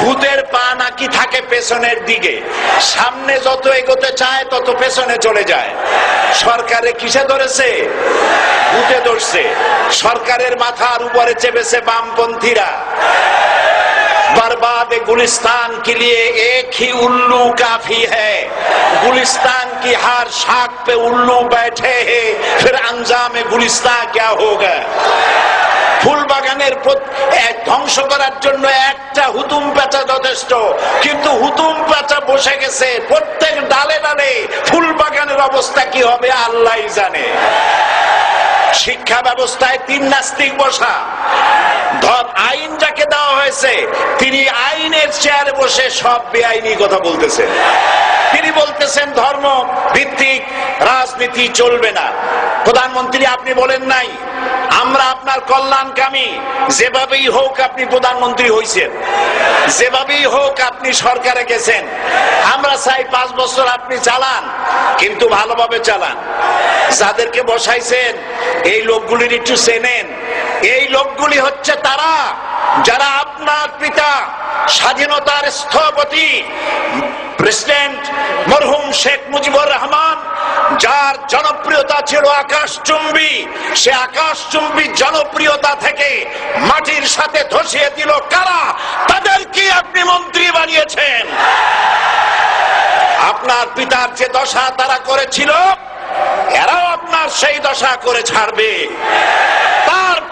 ভূতের পা নাকি থাকে পেছনের দিকে সামনে যত এগোতে চায় তত পেছনে চলে যায় সরকারে কিসে ধরেছে ভূতে ধরছে সরকারের মাথার উপরে চেপেছে বামপন্থীরা बर्बाद गुलिस्तान के लिए एक ही उल्लू काफी है गुलिस्तान की हर शाख पे उल्लू बैठे हैं फिर अंजाम गुलिस्तान क्या होगा ফুল বাগানের ধ্বংস করার জন্য একটা হুতুম পেঁচা যথেষ্ট। কিন্তু হুতুম পেঁচা বসে গেছে প্রত্যেক ডালে ডালে। ফুল বাগানের অবস্থা কি হবে আল্লাহ জানে। শিক্ষা ব্যবস্থায় তিন নাস্তিক বসা। ধর, আইন যাকে দেওয়া হয়েছে, তিনি আইনের চেয়ারে বসে সব বেআইনি কথা বলতেছেন তিনি বলতেছেন ধর্ম ভিত্তিক রাজনীতি চলবে না। প্রধানমন্ত্রী আপনি বলেন নাই, আমরা আপনার কল্যাণকামী, যেভাবেই হোক আপনি প্রধানমন্ত্রী হয়েছেন যেভাবেই হোক আপনি সরকারে গেছেন, আমরা চাই পাঁচ বছর আপনি চালান, কিন্তু ভালোভাবে চালান। যাদেরকে বসাইছেন, এই লোকগুলির একটু চেনেন এই লোকগুলি হচ্ছে তারা, যারা আপনার পিতা স্বাধীনতার স্থপতি, প্রেসিডেন্ট মরহুম শেখ মুজিবুর রহমান, যার জনপ্রিয়তা ছিল আকাশ আকাশচুম্বী, সে আকাশচুম্বী জনপ্রিয়তা থেকে মাটির সাথে ধসিয়ে দিল কারা? তাদেরকে আপনি মন্ত্রী বানিয়েছেন? আপনার পিতার যে দশা তারা করেছিল, এরাও আপনার সেই দশা করে ছাড়বে।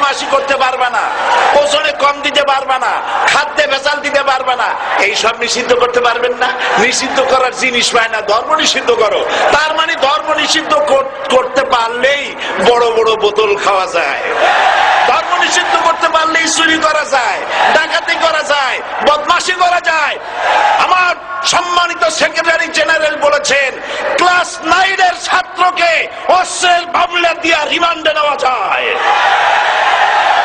বদমাশি করতে পারবে না, ওজনে কম দিতে পারবে না, খাদ্যে ভেজাল দিতে পারবে না এই সব নিষিদ্ধ করতে পারবেন না। নিষিদ্ধ করার জিনিস পায় না, ধর্ম নিষিদ্ধ করো। তার মানে ধর্ম নিষিদ্ধ করতে পারলেই বড় বড় বোতল খাওয়া যায়। ধর্ম নিষিদ্ধ করতে পারলেই চুরি করা যায়, ডাকাতি করা যায়, বদমাশি করা যায়। আমার সম্মানিত সেক্রেটারি জেনারেল বলেছেন, ক্লাস নাইনের ছাত্রকে অস্ত্রের মামলা দিয়া রিমান্ডে নেওয়া যায়।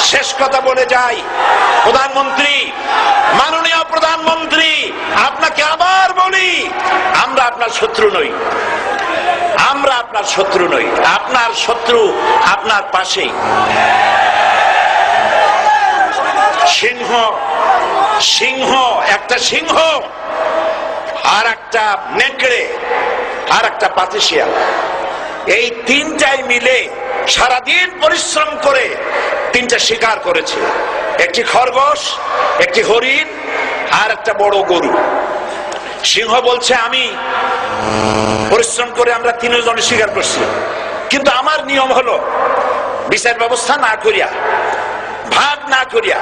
শেষ কথা বলে যাই। প্রধানমন্ত্রী, মাননীয় প্রধানমন্ত্রী, আপনাকে আবার বলি, আমরা আপনার শত্রু নই। আমরা আপনার শত্রু নই। আপনার শত্রু আপনার পাশেই। সিংহ সিংহ, একটা সিংহ, আর একটা নেকড়ে, আর একটা পাতিশিয়াল। এই তিনটাই মিলে সারাদিন পরিশ্রম করে তিনটা শিকার করেছে। একটি খরগোশ, একটি হরিণ, আর একটা বড় গরু। সিংহ বলছে, আমি পরিশ্রম করে আমরা তিনজন শিকার করছি। কিন্তু আমার নিয়ম হলো, বিচার ব্যবস্থা না করিয়া, ভাগ না করিয়া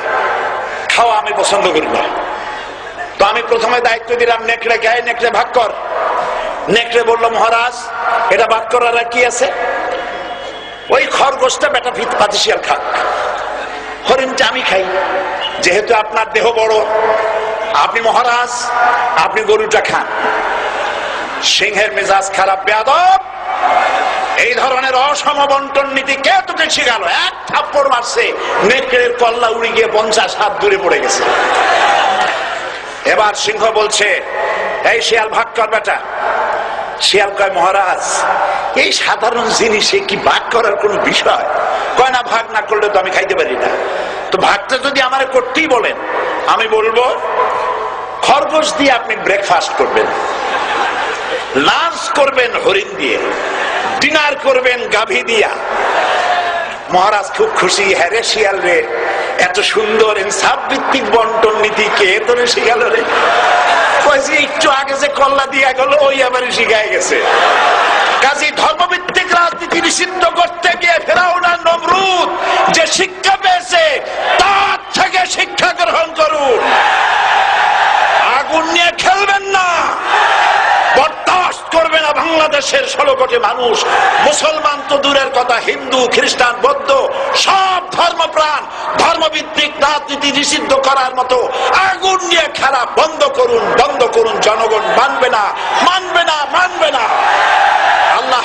খাওয়া আমি পছন্দ করি না। তো আমি প্রথমে দায়িত্ব দিলাম, নেকড়ে গায়ে নেকড়ে ভাগ কর। নেকড়ে বলল, মহারাজ, এটা ভাগ করার কি আছে? ওই খরগোশটা বেটা ভিত পাতিশিয়াল খাক। হরিণটা আমি খাই, যেহেতু আপনার দেহ বড়, আপনি মহারাজ, আপনি গরুটা খান। সিংহের মেজাজ খারাপ, বেয়াদব। এই ধরনের অসম বন্টন নীতি কে তোকে শিখালো? এক থাপ্পড় মারছে, নেকড়ের কল্লা উড়ে গিয়ে পঞ্চাশ হাত দূরে পড়ে গেছে। এবার সিংহ বলছে, এই শিয়াল, ভাগ কর বেটা। শিয়াল কয়, মহারাজ এই সাধারণ জিনিসে কি ভাগ করার কোন বিষয়? কয় না, ভাগ না করলে তো আমি খাইতে পারি না। তো ভাগটা যদি আমার করতেই বলেন, আমি বলব, খরগোশ দিয়ে আপনি ব্রেকফাস্ট করবেন লাঞ্চ করবেন হরিণ দিয়ে ডিনার করবেন গাভী দিয়া। মহারাজ খুব খুশি হ্যারে শিয়াল রে, এত সুন্দর ইনসাফ বন্টন নীতি কে তোরে শিখাল রে? একটু আগে যে কল্লা দিয়া গেল, ওই আবার শিখায় গেছে। কাজী ধর্মভিত্তিক রাজনীতি নিষিদ্ধ করতে গিয়ে ফেরাউনার নমরুদ যে শিক্ষা পেয়েছে, তার থেকে শিক্ষা গ্রহণ করুন। আগুন নিয়ে খেলবেন না বাংলাদেশের ষোলো কোটি মানুষ। মুসলমান তো দূরের কথা, হিন্দু, খ্রিস্টান, বৌদ্ধ, সব ধর্মপ্রাণ, ধর্মভিত্তিক রাজনীতি নিষিদ্ধ করার মতো আগুন নিয়ে খেলা বন্ধ করুন বন্ধ করুন, জনগণ মানবে না মানবে না মানবে না।